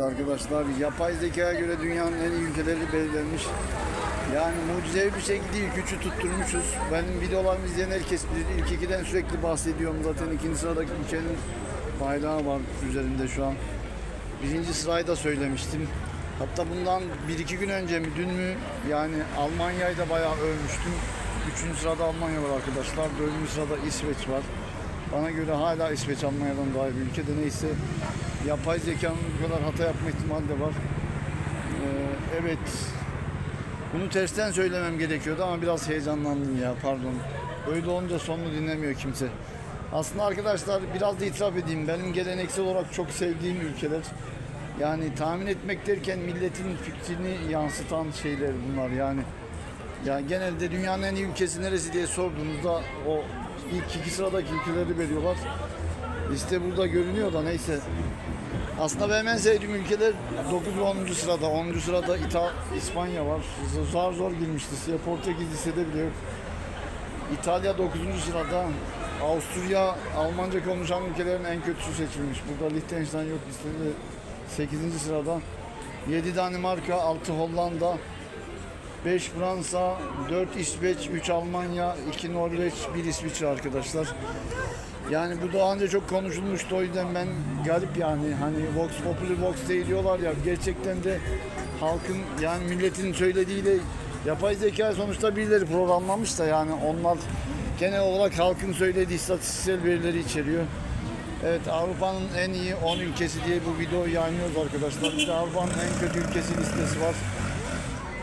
Arkadaşlar yapay zekaya göre dünyanın en iyi ülkeleri belirlenmiş. Yani mucizevi bir şekilde ilk üçü tutturmuşuz. Benim videolarımı izleyen herkes bilir. İlk ikiden sürekli bahsediyorum. Zaten ikinci sıradaki ülkenin bayrağı var üzerinde şu an. Birinci sırayı da söylemiştim. Hatta bundan bir iki gün önce mi dün mü yani Almanya'yı da bayağı övmüştüm. Üçüncü sırada Almanya var arkadaşlar. Dördüncü sırada İsveç var. Bana göre hala İsveç Almanya'dan daha iyi bir ülke de neyse yapay zekanın bu kadar hata yapma ihtimali de var. Ee, evet bunu tersten söylemem gerekiyordu ama biraz heyecanlandım ya pardon. Öyle olunca sonunu dinlemiyor kimse. Aslında arkadaşlar biraz da itiraf edeyim. Benim geleneksel olarak çok sevdiğim ülkeler. Yani tahmin etmek derken milletin fikrini yansıtan şeyler bunlar yani. Ya genelde dünyanın en iyi ülkesi neresi diye sorduğunuzda o ilk iki sıradaki ülkeleri veriyorlar. Liste burada görünüyor da neyse. Aslında benim en sevdiğim ülkeler 9 ve 10. sırada. 10. sırada İta İspanya var. Zor girmiş listeye. Portekiz listede bile yok. İtalya 9. sırada. Avusturya Almanca konuşan ülkelerin en kötüsü seçilmiş. Burada Liechtenstein yok listede 8. sırada. 7 Danimarka, 6 Hollanda, 5 Fransa, 4 İsveç, 3 Almanya, 2 Norveç, 1 İsviçre arkadaşlar. Yani bu daha önce çok konuşulmuştu o yüzden ben garip yani hani Vox Populi Vox Dei diyorlar ya gerçekten de halkın yani milletin söylediğiyle yapay zeka sonuçta birileri programlamış da yani onlar genel olarak halkın söylediği istatistiksel verileri içeriyor. Evet Avrupa'nın en iyi 10 ülkesi diye bu videoyu yayınlıyoruz arkadaşlar. De Avrupa'nın en kötü ülkesi listesi var.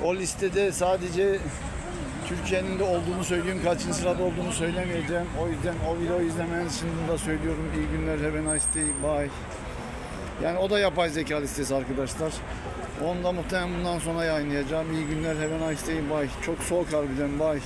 O listede sadece Türkiye'nin de olduğunu söyleyeyim. Kaçıncı sırada olduğunu söylemeyeceğim. O yüzden o videoyu izlemeniz için bunu da söylüyorum. İyi günler. Have a nice day. Bye. Yani o da yapay zeka listesi arkadaşlar. Onu da muhtemelen bundan sonra yayınlayacağım. İyi günler. Have a nice day. Bye. Çok soğuk harbiden. Bye.